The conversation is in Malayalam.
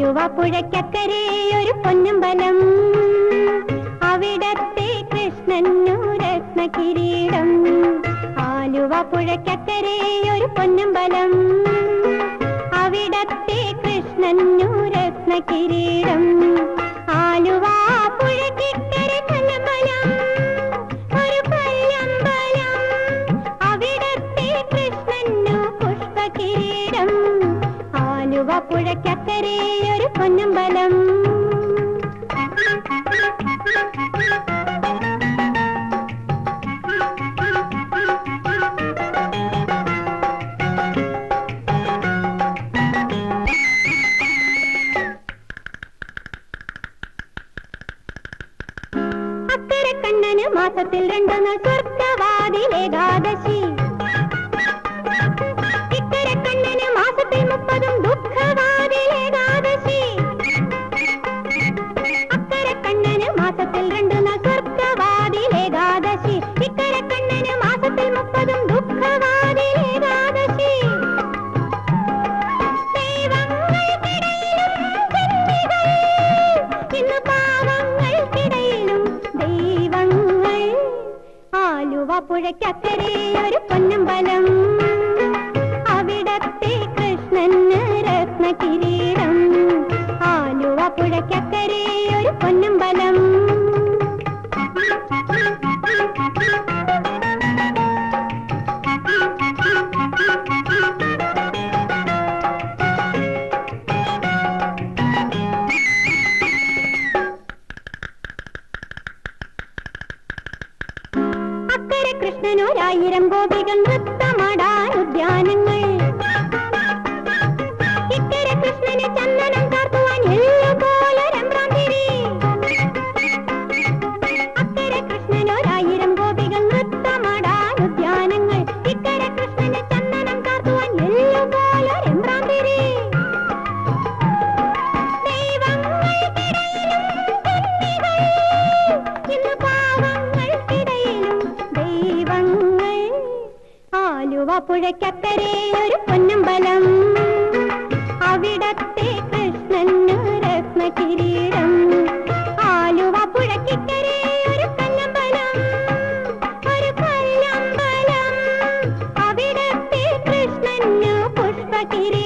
ആലുവ പുഴയ്ക്കക്കരെ ഒരു പൊന്നമ്പലം അവിടത്തെ കൃഷ്ണനു രത്ന കിരീടം ആലുവ പുഴയ്ക്കക്കരെ ഒരു പൊന്നമ്പലം അവിടത്തെ കൃഷ്ണനു രത്ന കിരീടം ആലുവ പുഴയ്ക്കക്കരെ ഒരു പൊന്നമ്പലം. അക്കരെ കണ്ണന് മാസത്തിൽ രണ്ടു നാൾ സ്വർഗവാതിൽ ഏകാദശി ആലുവ പുഴയ്ക്കക്കരെ ഒരു പൊന്നമ്പലം. അവിടത്തെ കൃഷ്ണന് രത്ന കിരീടം ആലുവ പുഴയ്ക്കക്കരെ ഒരു പൊന്നമ്പലം. കൃഷ്ണനൊരായിരം ഗോപികൾ നൃത്തമാടാൻ ആലുവപ്പുഴക്കക്കരെ ഒരു പൊന്നമ്പലം. അവിടത്തെ കൃഷ്ണൻ രത്ന കിരീടം. ആലുവപ്പുഴക്കിക്കരെ ഒരു കല്ലമ്പലം ഒരു കല്ലമ്പലം അവിടത്തെ കൃഷ്ണൻ പുഷ്പകിരീടം.